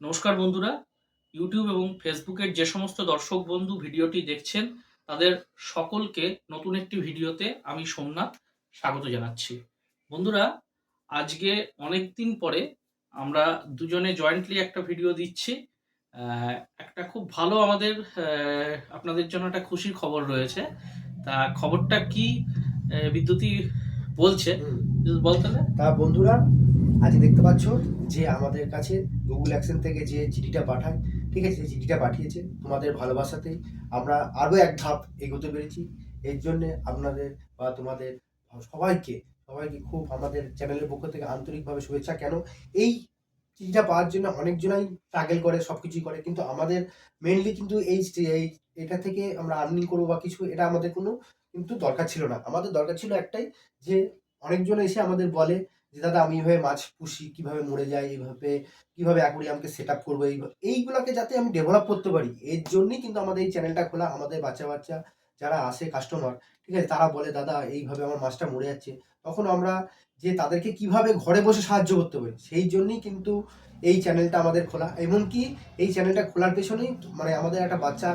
নমস্কার বন্ধুরা। ইউটিউব এবং ফেসবুকের যে সমস্ত দর্শক বন্ধু ভিডিওটি দেখছেন তাদের সকলকে নতুন একটি ভিডিওতে আমি সোমনাথ স্বাগত জানাচ্ছি। বন্ধুরা আজকে অনেক দিন পরে আমরা দুজনে জয়েন্টলি একটা ভিডিও দিচ্ছি। একটা খুব ভালো আমাদের আপনাদের জন্য একটা খুশির খবর রয়েছে। তা খবরটা কি বিদ্যুতি বলছে? বিদ্যুৎ বল তাহলে তা বন্ধুরা আজ দেখতে পাচ্ছ যে আমাদের কাছে গুগল অ্যাকশন থেকে যে চিঠিটা পাঠায়, ঠিক আছে? চিঠিটা পাঠিয়েছে। তোমাদের ভালোবাসাতেই আমরা আরও এক ধাপ এগোতে পেরেছি। এর জন্য আপনাদের বা তোমাদের সবাইকে সবাইকে খুব আমাদের চ্যানেলের পক্ষ থেকে আন্তরিকভাবে শুভেচ্ছা। কেন? এই চিঠিটা পাওয়ার জন্য অনেকজনাই স্ট্রাগল করে সব কিছুই করে। কিন্তু আমাদের মেনলি কিন্তু এই এটা থেকে আমরা আর্নিং করব বা কিছু, এটা আমাদের কোনো কিন্তু দরকার ছিল না। আমাদের দরকার ছিল একটাই যে অনেকজন এসে আমাদের বলে যে, দাদা, আমি এইভাবে মাছ পুষি, কীভাবে মরে যায়, এইভাবে, কীভাবে অ্যাকোরিয়ামকে সেট আপ করব এইভাবে এইগুলোকে যাতে আমি ডেভেলপ করতে পারি। এর জন্যই কিন্তু আমাদের এই চ্যানেলটা খোলা, আমাদের বাচ্চা বাচ্চা যারা আসে কাস্টমার ঠিক আছে, তারা বলে, দাদা, এইভাবে আমার মাছটা মরে যাচ্ছে। তখন আমরা যে, তাদেরকে কীভাবে ঘরে বসে সাহায্য করতে পারি, সেই জন্যই কিন্তু এই চ্যানেলটা আমাদের খোলা। এমনকি এই চ্যানেলটা খোলার পেছনেই মানে আমাদের একটা বাচ্চা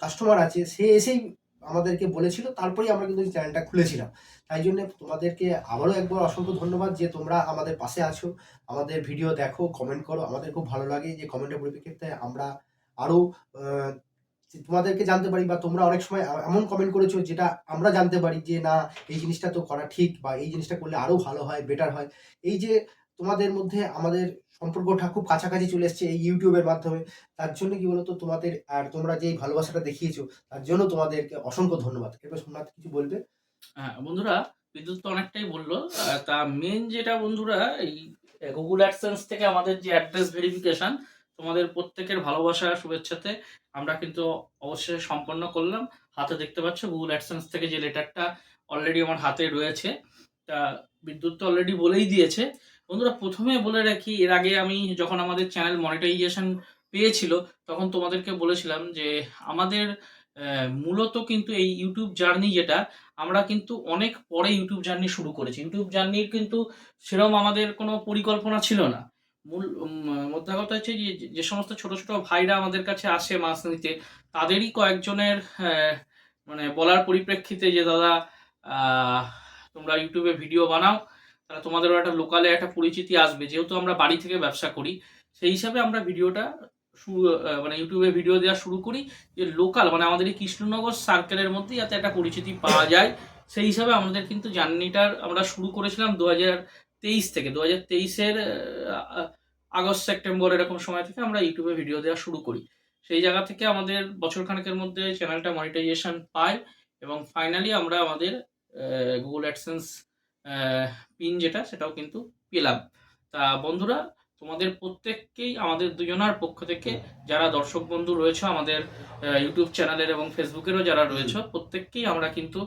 কাস্টমার আছে, সে এসেই আমাদেরকে বলেছিল, তারপরেই আমরা কিন্তু এই চ্যানেলটা খুলেছিলাম। তাই জন্য তোমাদেরকে আবারও একবার অসংখ্য ধন্যবাদ যে তোমরা আমাদের পাশে আছো। আমাদের ভিডিও দেখো কমেন্ট করো, আমাদের খুব ভালো লাগে যে কমেন্টের পরিপ্রেক্ষিতে আমরা আরও তোমাদেরকে জানতে পারি বা তোমরা অনেক সময় এমন কমেন্ট করেছ যেটা আমরা জানতে পারি যে, না, এই জিনিসটা তো করা ঠিক বা এই জিনিসটা করলে আরও ভালো হয় বেটার হয়। এই যে তোমাদের মধ্যে আমাদের সম্পর্কটা খুব কাছাকাছি চলে এসছে এই ইউটিউবের মাধ্যমে। তার জন্য কি বলতো? তোমাদের আর তোমরা যে ভালোবাসাটা দেখিয়েছো, তার জন্য তোমাদেরকে অসংখ্য ধন্যবাদ। এবার সোমনাথ, কিছু বলবে? হ্যাঁ বন্ধুরা, বিদ্যুৎ তো অনেকটাই বলল। তা মেন যেটা বন্ধুরা, এই গুগল অ্যাডসেন্স থেকে আমাদের যে অ্যাড্রেস ভেরিফিকেশন তোমাদের প্রত্যেকের ভালোবাসা, শুভেচ্ছাতে আমরা কিন্তু অবশ্যই সম্পন্ন করলাম। হাতে দেখতে পাচ্ছ গুগল অ্যাডসেন্স থেকে যে লেটারটা অলরেডি আমার হাতে রয়েছে। তা বিদ্যুৎ তো অলরেডি বলেই দিয়েছে। বন্ধুরা, প্রথমে বলে রাখি, এর আগে আমি যখন আমাদের চ্যানেল মনিটাইজেশন পেয়েছিল, তখন তোমাদেরকে বলেছিলাম যে আমাদের মূলত কিন্তু এই ইউটিউব জার্নি যেটা, আমরা কিন্তু অনেক পরে ইউটিউব জার্নি শুরু করেছি। ইউটিউব জার্নির কিন্তু সেরকম আমাদের কোনো পরিকল্পনা ছিল না। মূল মোদ্দা কথা হচ্ছে যে যে সমস্ত ছোট ছোট ভাইরা আমাদের কাছে আসে মাছ নিতে, তাদেরই কয়েকজনের মানে বলার পরিপ্রেক্ষিতে যে, দাদা তোমরা ইউটিউবে ভিডিও বানাও তাহলে তোমাদেরও একটা লোকালে একটা পরিচিতি আসবে, যেহেতু আমরা বাড়ি থেকে ব্যবসা করি, সেই হিসাবে আমরা ভিডিওটা শুরু মানে ইউটিউবে ভিডিও দেওয়া শুরু করি যে লোকাল মানে আমাদের এই কৃষ্ণনগর সার্কেলের মধ্যে যাতে একটা পরিচিতি পাওয়া যায়, সেই হিসাবে আমাদের কিন্তু জার্নিটার আমরা শুরু করেছিলাম দু হাজার তেইশ থেকে। দু হাজার তেইশের আগস্ট, সেপ্টেম্বর এরকম সময় থেকে আমরা ইউটিউবে ভিডিও দেওয়া শুরু করি। সেই জায়গা থেকে আমাদের বছরখানেকের মধ্যে চ্যানেলটা মনিটাইজেশন পায় এবং ফাইনালি আমরা আমাদের গুগল অ্যাডসেন্স পিন যেটা, সেটাও কিন্তু পেলাম। তা বন্ধুরা, তোমাদের প্রত্যেককেই, আমাদের দুজনার পক্ষ থেকে, যারা দর্শক বন্ধু রয়েছে আমাদের ইউটিউব চ্যানেলের এবং ফেসবুকেরও যারা রয়েছে, প্রত্যেককেই আমরা কিন্তু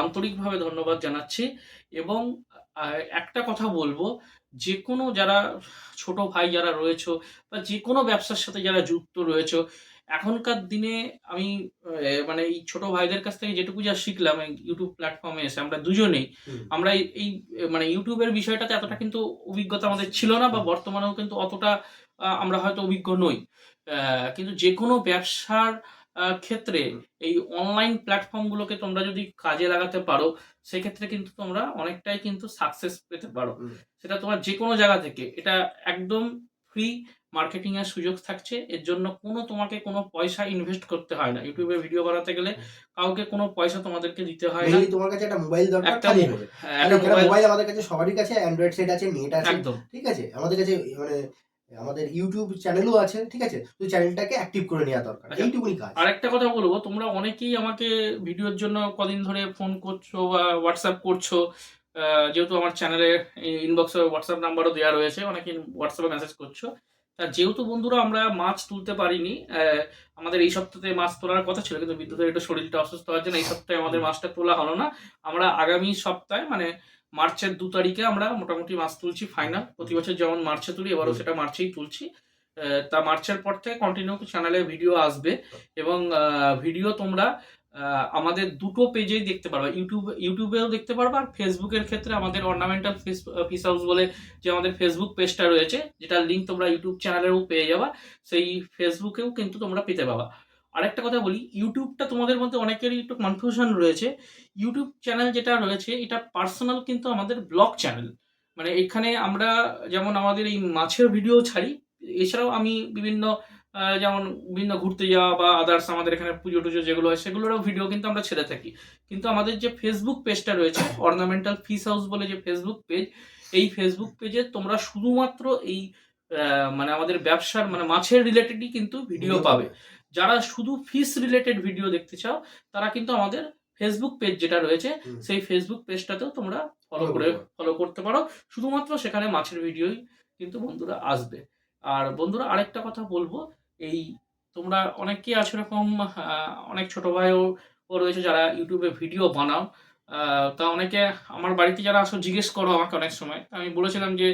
আন্তরিকভাবে ধন্যবাদ জানাচ্ছি। এবং একটা কথা বলব যে কোনো যারা ছোট ভাই যারা রয়েছে, বা যে কোনো ব্যবসার সাথে যারা যুক্ত রয়েছে এখনকার দিনে আমি মানে এই ছোট ভাইদের কাছ থেকে যেটুকু যা শিখলাম ইউটিউব প্ল্যাটফর্মে এসে আমরা দুজনেই আমরা এই মানে ইউটিউবের বিষয়টাতে এতটা কিন্তু অভিজ্ঞতা আমাদের ছিল না বা বর্তমানেও কিন্তু অতটা আমরা হয়তো অভিজ্ঞ নই। আহ, কিন্তু যে কোনো ব্যবসার ক্ষেত্রে এই অনলাইন প্ল্যাটফর্মগুলোকে তোমরা যদি কাজে লাগাতে পারো সেক্ষেত্রে কিন্তু তোমরা অনেকটাই কিন্তু সাকসেস পেতে পারো। সেটা তোমার যে কোনো জায়গা থেকে এটা একদম ফ্রি মার্কেটিং এর সুযোগ থাকছে এর জন্য কোনো তোমাকে কোনো পয়সা ইনভেস্ট করতে হয় না। ইউটিউবে ভিডিও বানাতে গেলে কাউকে কোনো পয়সা তোমাদেরকে দিতে হয় না। তোমার কাছে একটা মোবাইল দরকার একটা মোবাইল। হ্যাঁ, আমাদের কাছে সবারই কাছে অ্যান্ড্রয়েড সেট আছে নেট আছে একদম। ঠিক আছে? আমাদের কাছে মানে আমাদের ইউটিউব চ্যানেলও আছে ঠিক আছে? তুই চ্যানেলটাকে অ্যাক্টিভ করে নেওয়া দরকার আচ্ছা। কাজ। আর একটা কথা বলব তোমরা অনেকেই আমাকে ভিডিওর জন্য কদিন ধরে ফোন করছ বা হোয়াটসঅ্যাপ করছ। যেহেতু আমার চ্যানেলে ইনবক্সে হোয়াটসঅ্যাপ নাম্বারও দেওয়া রয়েছে অনেকে হোয়াটসঅ্যাপে মেসেজ করছ। তা যেহেতু বন্ধুরা আমরা মাছ তুলতে পারিনি আমাদের এই সপ্তাহে মাছ তোলার কথা ছিল কিন্তু বিদ্যুতের একটু শরীরটা অসুস্থ হওয়ার জন্য এই সপ্তাহে আমাদের মাছটা তোলা হলো না। আমরা আগামী সপ্তাহে মানে মার্চের দু তারিখে আমরা মোটামুটি মাছ তুলছি ফাইনাল। প্রতি বছর যেমন মার্চে তুলি এবারও সেটা মার্চেই তুলছি। তা মার্চের পর থেকে কন্টিনিউ চ্যানেলে ভিডিও আসবে। এবং ভিডিও তোমরা আমাদের দুটো পেজেই দেখতে পারবা। ইউটিউব, ইউটিউবেও দেখতে পারবা, আর ফেসবুকের ক্ষেত্রে আমাদের অর্নামেন্টাল ফিস হাউস বলে যে আমাদের ফেসবুক পেজটা রয়েছে, যেটার লিঙ্ক তোমরা ইউটিউব চ্যানেলেও পেয়ে যাবা, সেই ফেসবুকেও কিন্তু তোমরা পেতে পাবা। আরেকটা কথা বলি, ইউটিউবটা তোমাদের মধ্যে অনেকেরই একটু কনফিউশন রয়েছে। ইউটিউব চ্যানেল যেটা রয়েছে, এটা পার্সোনাল কিন্তু আমাদের ব্লগ চ্যানেল মানে এখানে আমরা যেমন আমাদের এই মাছের ভিডিও ছাড়ি, এছাড়াও আমি বিভিন্ন যেমন বিভিন্ন ঘুরতে যাওয়া বা আদার্স আমাদের এখানে পুজো টুজো যেগুলো হয় সেগুলোরও ভিডিও কিন্তু আমরা ছেড়ে থাকি। কিন্তু আমাদের যে ফেসবুক পেজটা রয়েছে অর্নামেন্টাল ফিস হাউস বলে যে ফেসবুক পেজ এই ফেসবুক পেজে তোমরা শুধুমাত্র এই মানে আমাদের ব্যবসার মানে মাছের রিলেটেডই কিন্তু ভিডিও পাবে। যারা শুধু ফিস রিলেটেড ভিডিও দেখতে চাও তারা কিন্তু আমাদের ফেসবুক পেজ যেটা রয়েছে সেই ফেসবুক পেজটাতেও তোমরা ফলো করে ফলো করতে পারো। শুধুমাত্র সেখানে মাছের ভিডিওই কিন্তু বন্ধুরা আসবে। আর বন্ধুরা আরেকটা কথা বলব এই তোমরা অনেকেই আছো এরকম অনেক ছোট ভাইও রয়েছে যারা ইউটিউবে ভিডিও বানাও। তা অনেকে আমার বাড়িতে যারা আসো জিজ্ঞেস করো আমাকে অনেক সময়। আমি বলেছিলাম যে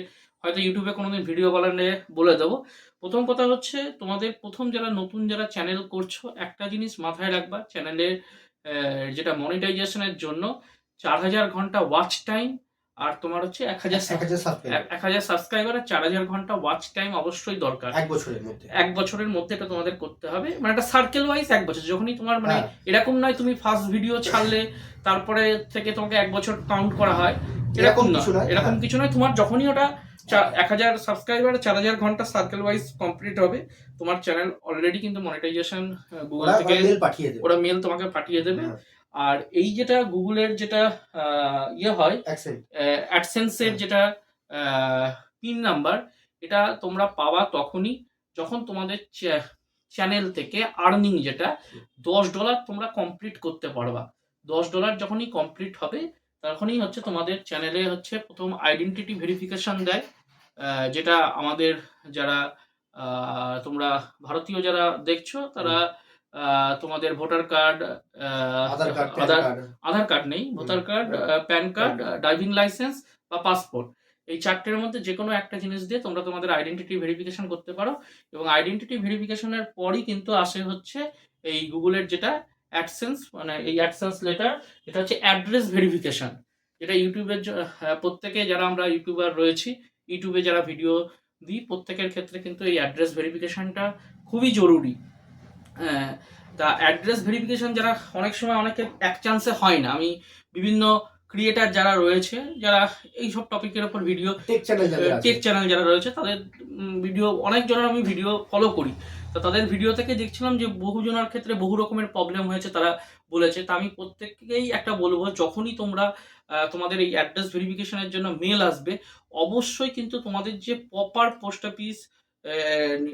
হয়তো ইউটিউবে কোনোদিন ভিডিও বানালে বলে দেবো। প্রথম কথা হচ্ছে তোমাদের প্রথম যারা নতুন যারা চ্যানেল করছ, একটা জিনিস মাথায় রাখবা চ্যানেলের যেটা মনিটাইজেশনের জন্য, চার হাজার ঘণ্টা ওয়াচ টাইম আর তোমার হচ্ছে এক হাজার এক হাজার সাবস্ক্রাইবার আর চার হাজার ঘণ্টা ওয়াচ টাইম অবশ্যই দরকার। এক বছরের মধ্যে। এক বছরের মধ্যে এটা তোমাদের করতে হবে। মানে একটা সার্কেল ওয়াইজ এক বছর। যখনই তোমার মানে হ্যাঁ। এরকম নয় তুমি ফার্স্ট ভিডিও ছাড়লে তারপরে থেকে তোমাকে এক বছর কাউন্ট করা হয়। এরকম এরকম কিছু নয়। নয়, এরকম হ্যাঁ। কিছু নয়। তোমার যখনই ওটা এক হাজার সাবস্ক্রাইবার চার হাজার ঘণ্টা সার্কেল ওয়াইজ কমপ্লিট হবে তোমার চ্যানেল অলরেডি কিন্তু মনিটাইজেশন গুগল থেকে পাঠিয়ে দেবে। ওরা মেল তোমাকে পাঠিয়ে দেবে। হ্যাঁ, আর এই যেটা গুগলের যেটা ইয়ে হয়। অ্যাডসেন্সের যেটা পিন নাম্বার এটা তোমরা পাওয়া তখনই যখন তোমাদের চ্যানেল থেকে আর্নিং যেটা দশ ডলার তোমরা কমপ্লিট করতে পারবা। দশ ডলার যখনই কমপ্লিট হবে তখনই হচ্ছে তোমাদের চ্যানেলে হচ্ছে প্রথম আইডেন্টিটি ভেরিফিকেশন দেয় যেটা আমাদের যারা তোমরা ভারতীয় যারা দেখছ তারা তোমাদের ভোটার কার্ড আধার কার্ড নেই voter card PAN card driving licence বা পাসপোর্ট। এই চারটের মধ্যে যে কোনো একটা জিনিস দিয়ে তোমরা তোমাদের আইডেন্টিটি ভেরিফিকেশন করতে পারো এবং আইডেন্টিটি ভেরিফিকেশনের পরই কিন্তু আসে হচ্ছে এই গুগলের যেটা অ্যাডসেন্স মানে এই অ্যাডসেন্স লেটার এটা হচ্ছে অ্যাড্রেস ভেরিফিকেশন যেটা ইউটিউবের হ্যাঁ, প্রত্যেকে যারা আমরা ইউটিউবার রয়েছি ইউটিউবে যারা ভিডিও দিই প্রত্যেকের ক্ষেত্রে কিন্তু এই অ্যাড্রেস ভেরিফিকেশনটা খুবই জরুরি। তা অ্যাড্রেস ভেরিফিকেশন যারা অনেক সময় অনেকের এক চান্সে হয় না। আমি বিভিন্ন ক্রিয়েটার যারা রয়েছে যারা এই সব টপিকের উপর video tech channel tech channel যারা রয়েছে তাদের ভিডিও অনেক জনের আমি ভিডিও ফলো করি। তো তাদের ভিডিও থেকে দেখছিলাম যে বহু জনের ক্ষেত্রে বহু রকমের প্রবলেম হয়েছে তারা বলেছে। তা আমি প্রত্যেককেই একটা বলব যখনই তোমরা তোমাদের এই অ্যাড্রেস ভেরিফিকেশনের জন্য মেল আসবে অবশ্যই কিন্তু তোমাদের যে প্রপার পোস্ট অফিস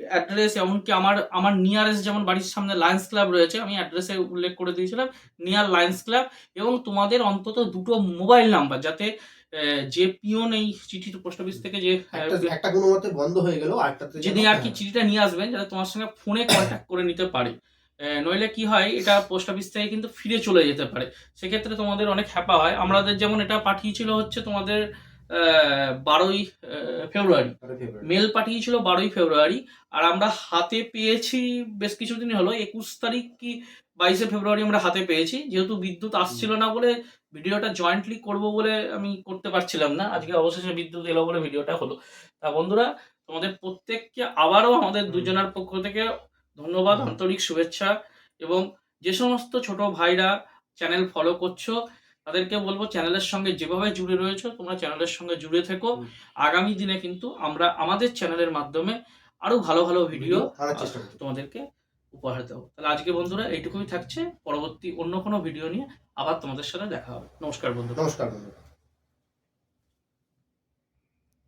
অ্যাড্রেস এমনকি আমার আমার নিয়ারেস্ট যেমন বাড়ির সামনে লায়ন্স ক্লাব রয়েছে আমি অ্যাড্রেসে উল্লেখ করে দিয়েছিলাম নিয়ার লায়ন্স ক্লাব এবং তোমাদের অন্তত দুটো মোবাইল নাম্বার যাতে যে পিওন এই চিঠি পোস্ট অফিস থেকে যে একটা কোনো মতে বন্ধ হয়ে গেল যিনি যেন- আর কি চিঠিটা নিয়ে আসবেন যাতে তোমার সঙ্গে ফোনে কন্ট্যাক্ট করে নিতে পারে। নইলে কি হয় এটা পোস্ট অফিস থেকে কিন্তু ফিরে চলে যেতে পারে। সেক্ষেত্রে তোমাদের অনেক হ্যাপা হয়। আমাদের যেমন এটা পাঠিয়েছিল হচ্ছে তোমাদের বারোই ফেব্রুয়ারি। মেল পাঠিয়েছিল বারোই ফেব্রুয়ারি আর আমরা হাতে পেয়েছি বেশ কিছুদিন হলো একুশ তারিখ কি বাইশে ফেব্রুয়ারি আমরা হাতে পেয়েছি যেহেতু বিদ্যুৎ আসছিল না বলে ভিডিওটা জয়েন্টলি করব বলে আমি করতে পারছিলাম না আজকে অবশেষে বিদ্যুৎ এলো বলে ভিডিওটা হলো। তা বন্ধুরা তোমাদের প্রত্যেককে আবারও আমাদের। দুজনের পক্ষ থেকে ধন্যবাদ আন্তরিক শুভেচ্ছা এবং যে সমস্ত ছোট ভাইরা চ্যানেল ফলো করছ তাদেরকে বলব চ্যানেলের সঙ্গে যেভাবে জুড়ে রয়েছে তোমরা চ্যানেলের সঙ্গে জুড়ে থেকো। আগামী দিনে কিন্তু আমরা আমাদের চ্যানেলের মাধ্যমে আরও ভালো ভালো ভিডিও তোমাদেরকে উপহার দেবো। তাহলে আজকে বন্ধুরা এইটুকুই থাকছে। পরবর্তী অন্য কোনো ভিডিও নিয়ে আবার তোমাদের সাথে দেখা হবে। নমস্কার বন্ধু নমস্কার বন্ধুরা।